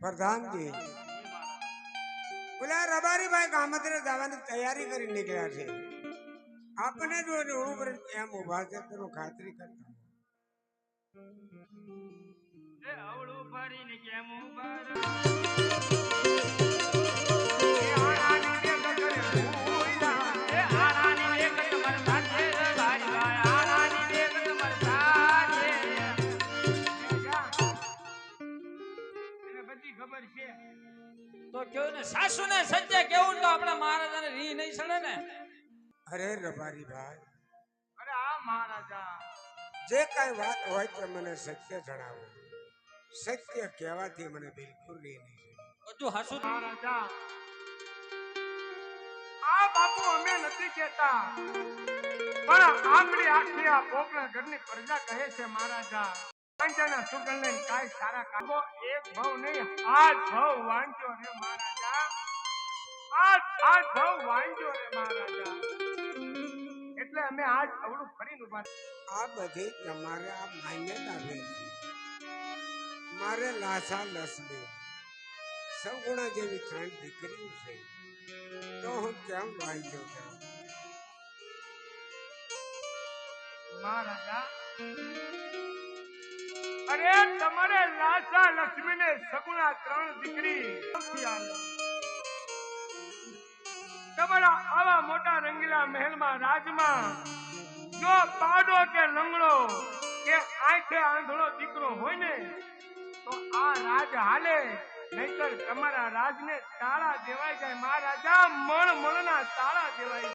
પ્રધાનજી પેલા રબારીભાઈ ગામત્રે જવાની તૈયારી કરી નીકળ્યા છે. આપણે જો એમ ઊભા છે તો ખાતરી કરતા. બધી છે તો કેવું ને સાસુ ને સજ્જે કેવું તો આપણા મહારાજાને રી નહીં સડે ને? અરે રબારી ભાઈ. અરે આ મહારાજા. જે કઈ વાત હોય તો મને સત્ય જણાવો. સત્ય કહેવાથી મને બિલકુલ રી નહીં સડે. બધું હાસુ મહારાજા આ બાપુ અમે નથી કહેતા. પણ આપણી આખી આ પોકરણ ઘરની પ્રજા કહે છે મહારાજા. પંચના સુગંધને કાંઈ સારા કામો. એક ભાવ નહીં આઠ ભાવ વાંચ્યો રે મહારાજા. આઠ આઠ ભાવ વાંચ્યો રે મહારાજા. એટલે અમે આજ અવળું ફરીને ઊભા આ બધી તમારે આ માન્યતા છે. મારે લાસા લસબે સગુણા જેવી ત્રણ દીકરીઓ છે. તો હું કેમ વાંચ્યો કરું મહારાજા અરે તમારે લાસા લક્ષ્મીને સગુણા ત્રણ દીકરી તમારા આવા મોટા રંગીલા મહેલમાં રાજમાં જો પાડો કે લંગડો કે આંખે આંધળો દીકરો હોય ને, તો આ રાજ હાલે. નહીતર તમારા રાજને તાળા દેવાય જાય. મહારાજા, મણ મણના તાળા દેવાય